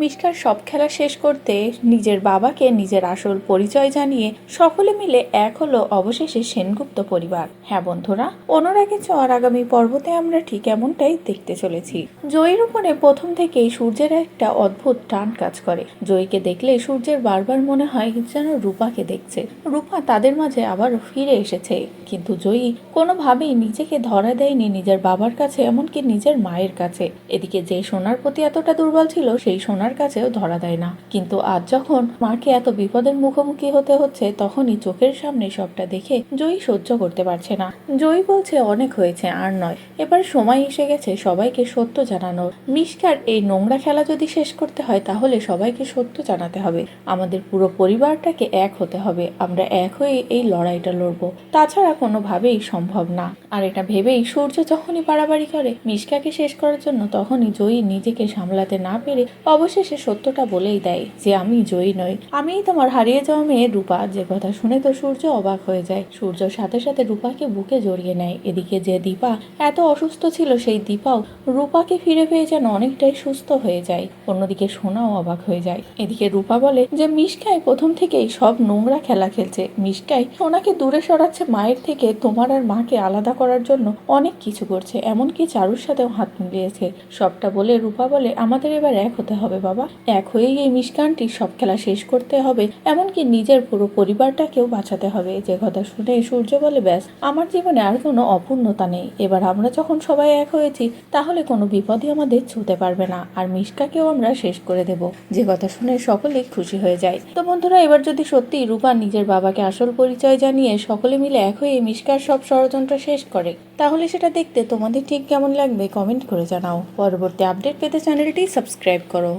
মিষ্কার সব খেলা শেষ করতে নিজের বাবাকে নিজের আসল পরিচয় জানিয়ে সকলে মিলে এক হলো অবশেষে সেনগুপ্ত পরিবার। হ্যাঁ বন্ধুরা অনুরাগে চর আগামী পর্বতে আমরা ঠিক এমনটাই দেখতে চলেছি। জয়ীর উপরে প্রথম থেকেই সূর্যের একটা অদ্ভুত টান কাজ করে। জয়ীকে দেখলে সূর্যের বারবার মনে হয় যেন রূপাকে দেখছে। রূপা তাদের মাঝে আবার ফিরে এসেছে। কিন্তু জয়ী কোনোভাবেই নিজেকে ধরা দেয়নি নিজের বাবার কাছে, এমনকি নিজের মায়ের কাছে। এদিকে যে সোনার প্রতি এতটা দুর্বল ছিল, সেই সোনার কাছেও ধরা দেয় না। কিন্তু আজ যখন মাকে এত বিপদের মুখোমুখি হতে হচ্ছে, তখনই চোখের সামনে সবটা দেখে জয়ী সহ্য করতে পারছে না। জয়ী বলছে, অনেক হয়েছে, আর নয়। এবার সময় এসে গেছে সবাইকে সত্য জানানোর। মিষ্কার এই নোংরা খেলা যদি শেষ করতে হয়, তাহলে সবাইকে সত্য জানাতে হবে। আমাদের পুরো পরিবারটাকে এক হতে হবে। আমরা এক হয়ে এই লড়াইটা লড়বো। তাছাড়া কোনোভাবেই সম্ভব না। আর এটা ভেবেই সূর্য যখনই বাড়াবাড়ি করে মিষ্কাকে শেষ করার জন্য, তখনই জয়ী নিজেকে সামলাতে না পেরে অবশেষে সত্যটা বলেই দেয় যে আমি জয়ী নই। আমিই তোমার হারিয়ে যাওয়া মেয়ে রূপা। যে কথা শুনে তো সূর্য অবাক হয়ে যায়। সূর্যর সাথে সাথে রূপাকে বুকে জড়িয়ে নেয়। এদিকে যে দীপা এত অসুস্থ ছিল, সেই দীপাও রূপাকে ফিরে পেয়ে যেন অনেকটাই সুস্থ হয়ে যায়। অন্যদিকে সোনাও অবাক হয়ে যায়। এদিকে রূপা বলে যে, মিশকাই প্রথম থেকেই সব নোংরা খেলা খেলছে। মিশকাই সোনাকে দূরে সরাচ্ছে মায়ের থেকে। তোমার আর মাকে আলাদা করার জন্য অনেক কিছু করছে। এমনকি চারুর সাথেও হাত মিলিয়েছে। সবটা বলে রূপা বলে, আমাদের এবার এক হতে হবে বাবা। এক হয়েই এই মিষ্কানটি সব খেলা শেষ করতে হবে, এমনকি নিজের পুরো পরিবারটাকেও বাঁচাতে হবে। যে কথা শুনে সূর্য বলে, ব্যাস, আমার জীবনে আর কোনো অপূর্ণতা নেই। এবার আমরা যখন সবাই এক হয়েছি, তাহলে কোনো বিপদই আমাদের ছুঁতে পারবে না। আর মিষ্কাকেও আমরা শেষ করে দেব। যে কথা শুনে সকলেই খুশি হয়ে যায়। তো বন্ধুরা, এবার যদি সত্যি রূপা নিজের বাবাকে আসল পরিচয় জানিয়ে সকলে মিলে এক হয়ে মিষ্কার সব ষড়যন্ত্র শেষ করে, তাহলে সেটা দেখতে তোমাদের ঠিক কেমন লাগবে কমেন্ট করে জানাও। পরবর্তী আপডেট পেতে চ্যানেলটি সাবস্ক্রাইব করো।